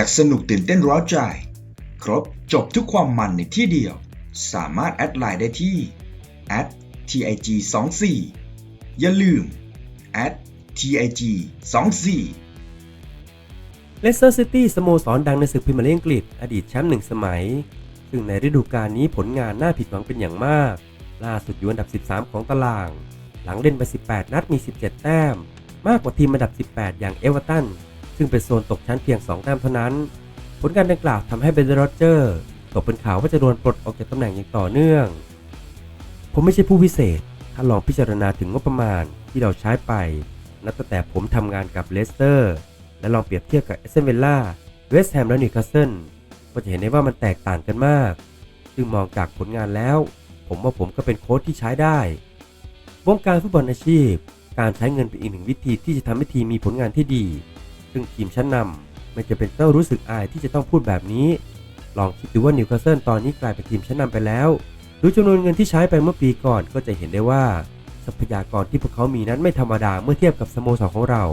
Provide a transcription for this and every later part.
จากสนุกตื่นเต้นร้าวใจ ครบจบทุกความมันในที่เดียว สามารถแอดไลน์ได้ที่ @tig 2 4อย่าลืม @tig 2 4เลสเตอร์ซิตี้สโมสรดังในศึกพรีเมียร์ลีกอังกฤษ อดีตแชมป์หนึ่งสมัย ซึ่งในฤดูกาลนี้ผลงานน่าผิดหวังเป็นอย่างมาก ล่าสุดอยู่อันดับ 13 ของตาราง หลังเล่นไป 18 นัดมี 17 แต้ม มากกว่าทีมอันดับ 18 อย่างเอเวอร์ตัน ซึ่งเป็นโซนตกชั้นเพียง 2 แต้มเท่านั้น ผลการดังกล่าวทำให้เบนเดอร์โรเจอร์ตกเป็นข่าวว่าจะโดนปลดออกจากตำแหน่งอย่างต่อเนื่อง ผมไม่ใช่ผู้พิเศษ ถ้าลองพิจารณาถึงงบประมาณที่เราใช้ไป นับตั้งแต่ผมทำงานกับเลสเตอร์ และลองเปรียบเทียบกับเอสเซนเวลล่า เวสต์แฮมและนิวคาสเซิลก็จะเห็นได้ว่ามันแตกต่างกันมาก ซึ่งมองจากผลงานแล้ว ผมว่าผมก็เป็นโค้ชที่ใช้ได้ วงการฟุตบอลอาชีพ การใช้เงินเป็นอีกหนึ่งวิธีที่จะทำให้ทีมมีผลงานที่ดี ซึ่งทีมชั้นนำไม่จะเป็นต้องรู้สึกอายที่จะต้องพูดแบบนี้ ลองคิดดูว่านิวคาสเซิลตอนนี้กลายเป็นทีมชั้นนำไปแล้วดูจำนวนเงินที่ใช้ไปเมื่อปีก่อนก็จะเห็นได้ว่า ทรัพยากรที่พวกเขามีนั้นไม่ธรรมดาเมื่อเทียบกับสโมสรของเรา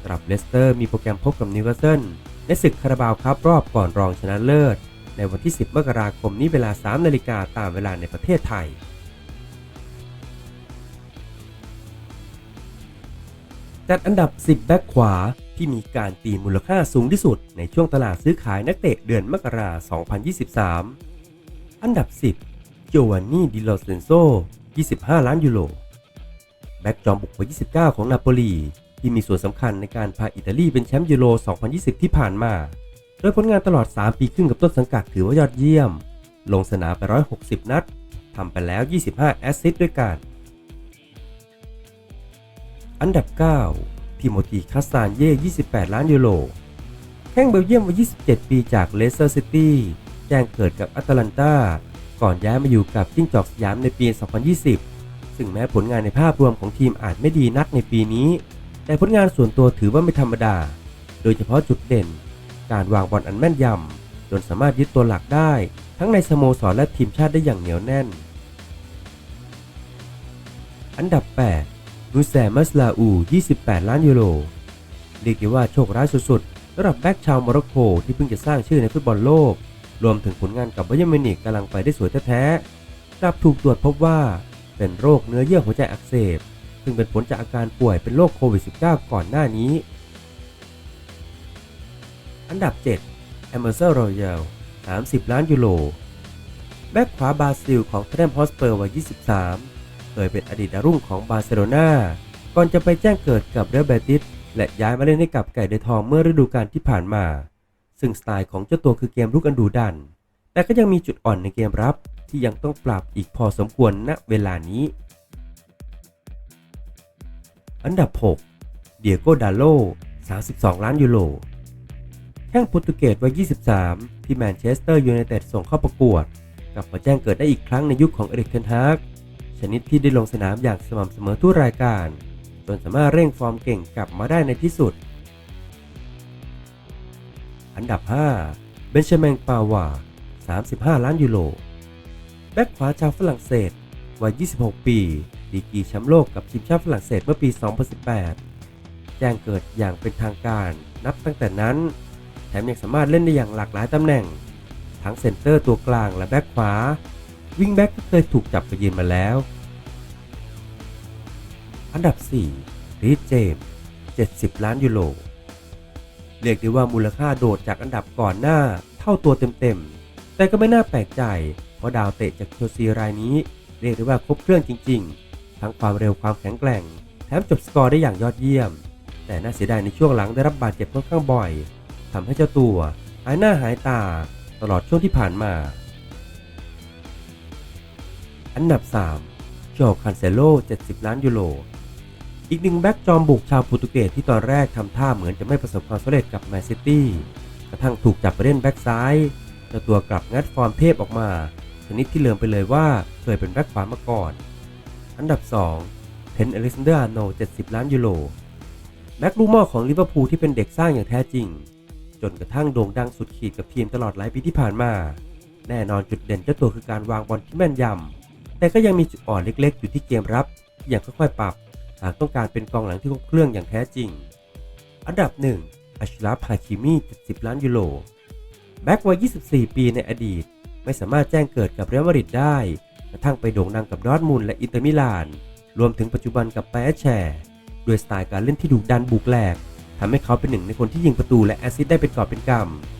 สำหรับเลสเตอร์มีโปรแกรมพบกับนิวคาสเซิลในศึกคาราบาวครับรอบก่อนรองชนะเลิศ ในวันที่ 10 มกราคมนี้เวลา 3 นาฬิกาตามเวลาในประเทศไทยจัดอันดับ 10 แบ็คขวา ที่มีการตีมูลค่าสูงที่สุดในช่วงตลาดซื้อขายนักเตะเดือนมกราคม 2023 อันดับ 10 โจวานนี่ ดิโลเซนโซ 25 ล้านยูโร แบ็กจอมบุกเบอร์29 ของนาโปลี ที่มีส่วนสำคัญในการพาอิตาลีเป็นแชมป์ยูโร 2020 ที่ผ่านมา โดยผลงานตลอด 3 ปีครึ่งกับต้นสังกัดถือว่ายอดเยี่ยม ลงสนามไป 160 นัด ทำไปแล้ว 25 แอสซิสต์ด้วยกัน อันดับ 9 ทิโมธีคาสซานเย่ 28 ล้านยูโร แข้งเบลเยียมวัย 27 ปีจากเลสเตอร์ซิตี้ แจ้งเกิดกับแอตแลนตา ก่อนย้ายมาอยู่กับจิ้งจอกสยามในปี 2020 ซึ่งแม้ผลงานในภาพรวมของทีมอาจไม่ดีนักในปีนี้ แต่ผลงานส่วนตัวถือว่าไม่ธรรมดา โดยเฉพาะจุดเด่น การวางบอลอันแม่นยำ จนสามารถยึดตัวหลักได้ ทั้งในสโมสรและทีมชาติได้อย่างเหนียวแน่น อันดับ 8 นูแซมัสลาอู 28 ล้านยูโร เรียกได้ว่าโชคร้ายสุดๆสำหรับแบ็กชาวโมร็อกโกที่เพิ่งจะสร้างชื่อในฟุตบอลโลก รวมถึงผลงานกับบัยมินิกกำลังไปได้สวยแท้ๆกลับถูกตรวจพบว่าเป็นโรคเนื้อเยื่อหัวใจอักเสบ ซึ่งเป็นผลจากอาการป่วยเป็นโรคโควิด -19 ก่อนหน้านี้ อันดับ 7 e m e r s o n Royal 30 ล้านยูโร แบ็กขวาบราซิลของเทนฮอสเปอร์วัย 23 ยเป็นอดีตดาวรุ่งของบาร์เซโลนาก่อนจะไปแจ้งเกิดกับเรอัลเบติสและย้ายมาเล่นให้กับไก่เดทองเมื่อฤดูกาลที่ผ่านมา ซึ่งสไตล์ของเจ้าตัวคือเกมรุกอันดูดัน แต่ก็ยังมีจุดอ่อนในเกมรับ ที่ยังต้องปรับอีกพอสมควรณเวลานี้ อันดับ 6 เดียโกดาโล 32 ล้านยูโรแข้งโปรตุเกสวัย 23 ที่แมนเชสเตอร์ยูไนเต็ดส่งเข้าประกวด กลับมาแจ้งเกิดได้อีกครั้งในยุคของเอริกเทนฮาก ชนิดที่ได้ลงสนามอย่างสม่ำเสมอทุกรายการ จนสามารถเร่งฟอร์มเก่งกลับมาได้ในที่สุด อันดับ 5 เบนชแมงปาวา 35 ล้านยูโร แบ็คขวาชาวฝรั่งเศส วัย 26 ปี ดีกีแชมป์โลกกับทีมชาติฝรั่งเศสเมื่อปี 2018 แจ้งเกิดอย่างเป็นทางการนับตั้งแต่นั้น แถมยังสามารถเล่นได้อย่างหลากหลายตำแหน่ง ทั้งเซนเตอร์ตัวกลางและแบ็คขวา วิงแบ็กก็เคยถูกจับไปยืนมาแล้ว อันดับ 4 รีดเจมส์70 ล้านยูโร เรียกได้ว่ามูลค่าโดดจากอันดับก่อนหน้าเท่าตัวเต็มๆ แต่ก็ไม่น่าแปลกใจ เพราะดาวเตะจากเชลซีรายนี้ เรียกได้ว่าครบเครื่องจริงๆ ทั้งความเร็วความแข็งแกร่ง แถมจบสกอร์ได้อย่างยอดเยี่ยม แต่น่าเสียดายในช่วงหลังได้รับบาดเจ็บค่อนข้างบ่อยทำให้เจ้าตัวหายหน้าหายตา ตลอดช่วงที่ผ่านมา อันดับ3โจคันเซโล 70 ล้านยูโร อีกหนึ่งแบ็กจอมบุกชาวโปรตุเกสที่ตอนแรกทำท่าเหมือนจะไม่ประสบความสำเร็จกับแมนซิตี้ กระทั่งถูกจับไปเล่นแบ็กซ้ายเจ้าตัวกลับงัดฟอร์มเทพออกมา ชนิดที่เลืมไปเลยว่าเคยเป็นแบ็กขวามาก่อน อันดับ 2 เพนอล็กซานเดอร์อาร์โน 70 ล้านยูโร แบ็กลูกหม่อของลิเวอร์พูลที่เป็นเด็กสร้างอย่างแท้จริง จนกระทั่งโด่งดังสุดขีดกับทีมตลอดหลายปีที่ผ่านมา แน่นอนจุดเด่นเจ้าตัวคือการวางบอลที่แม่นยำ แต่ก็ยังมีจุดอ่อนเล็กๆ อยู่ที่เกมรับที่ยังค่อยๆปรับ หากต้องการเป็นกองหลังที่ครบเครื่องอย่างแท้จริง อันดับ 1 อัชราฟฮาคิมี70 ล้านยูโร แบ็กวัย 24 ปีในอดีต ไม่สามารถแจ้งเกิดกับเรอัลมาดริดได้ กระทั่งไปโด่งดังกับดอร์ทมุนด์และอินเตอร์มิลาน รวมถึงปัจจุบันกับไบแชร์ด้วยสไตล์การเล่นที่ดุดันบุกแหลกทำให้เขาเป็นหนึ่งในคนที่ยิงประตูและแอสซิสต์ได้เป็นกอบเป็นกำ